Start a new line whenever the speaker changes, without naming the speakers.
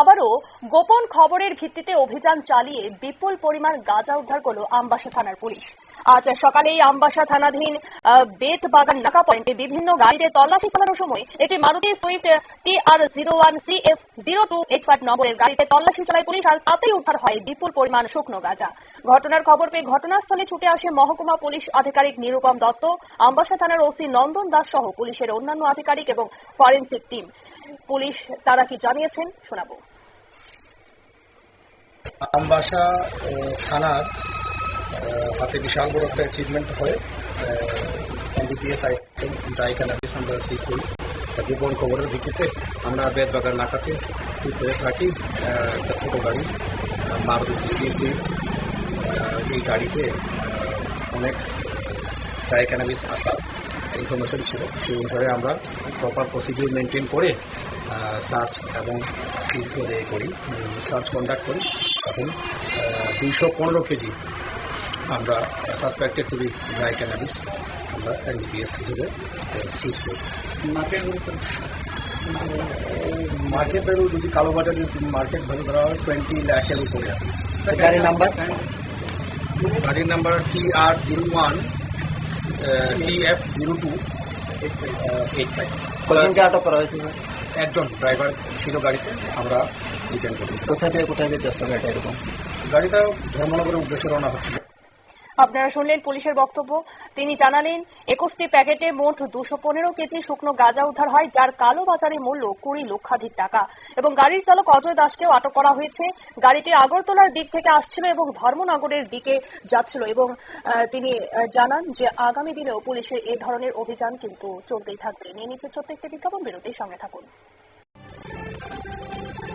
আবারও গোপন খবরের ভিত্তিতে অভিযান চালিয়ে বিপুল পরিমাণ গাঁজা উদ্ধার করল আমবাসা থানার পুলিশ। আজ সকালেই আমবাসা থানাধীন বেতবাগান নাকা পয়েন্টে বিভিন্ন গাড়িতে তল্লাশি চালানোর সময় একটি Maruti Swift, T R zero one C F zero two eight five নম্বরের গাড়িতে তল্লাশি চালায় পুলিশ আর তাতেই উদ্ধার হয় বিপুল পরিমাণ শুকনো গাঁজা। ঘটনার খবর পেয়ে ঘটনাস্থলে ছুটে আসে মহকুমা পুলিশ আধিকারিক নিরুপম দত্ত, আমবাসা থানার ওসি নন্দন দাস সহ পুলিশের অন্যান্য আধিকারিক এবং ফরেন্সিক টিম। পুলিশ তারা কি জানিয়েছেন শোনাবো।
আমবাসা থানার হাতে বিশাল বড় একটা অ্যাচিভমেন্ট হয়। এনডিপিএস আইটেম ড্রাই ক্যানাবিস আমরা ঠিক করি। গোপন খবরের ভিত্তিতে আমরা বেদবাগান নাকাতে করে থাকি। একটা ছোটো গাড়ি মারুতি সুজুকি এই গাড়িতে অনেক ড্রাই ক্যানাবিস আসার ইনফরমেশন ছিল সেই অনুসারে আমরা প্রপার প্রসিডিউর মেনটেন করে সার্চ এবং করি সার্চ কন্ডাক্ট করি। তখন দুইশো পনেরো কেজি আমরা suspected to be dry cannabis আমরা এনডিপিএস হিসেবে সিজ করি। মার্কেট মার্কেট ভ্যালু যদি কালো বাজারে মার্কেট ভ্যালু ধরা হয় টোয়েন্টি ল্যাখের উপরে আছে।
গাড়ির নাম্বার
গাড়ির number T R zero one C F zero two eight five
কজনকে আটক করা হয়েছে
একজন ড্রাইভার ছিল গাড়িতে আমরা রিটার্ন করি
কোথায় থেকে কোথায় যেতে আসতে গাড়িটা এরকম?
গাড়িটা ধর্মনগরের উদ্দেশ্যে রওনা হচ্ছিল।
আপনারা শুনলেন পুলিশের বক্তব্য। তিনি জানালেন, একুশটি প্যাকেটে মোট দুশো পনেরো কেজি শুকনো গাঁজা উদ্ধার হয়, যার কালো বাজারে মূল্য কুড়ি লক্ষাধিক টাকা। এবং গাড়ির চালক অজয় দাসকেও আটক করা হয়েছে। গাড়িটি আগরতলার দিক থেকে আসছিল এবং ধর্মনগরের দিকে যাচ্ছিল এবং তিনি জানান যে আগামী দিনেও পুলিশের এ ধরনের অভিযান কিন্তু চলতেই থাকবে। নিয়ে নিচ্ছে ছোট্ট একটি বিজ্ঞাপন। বিরতির সঙ্গে থাকুন।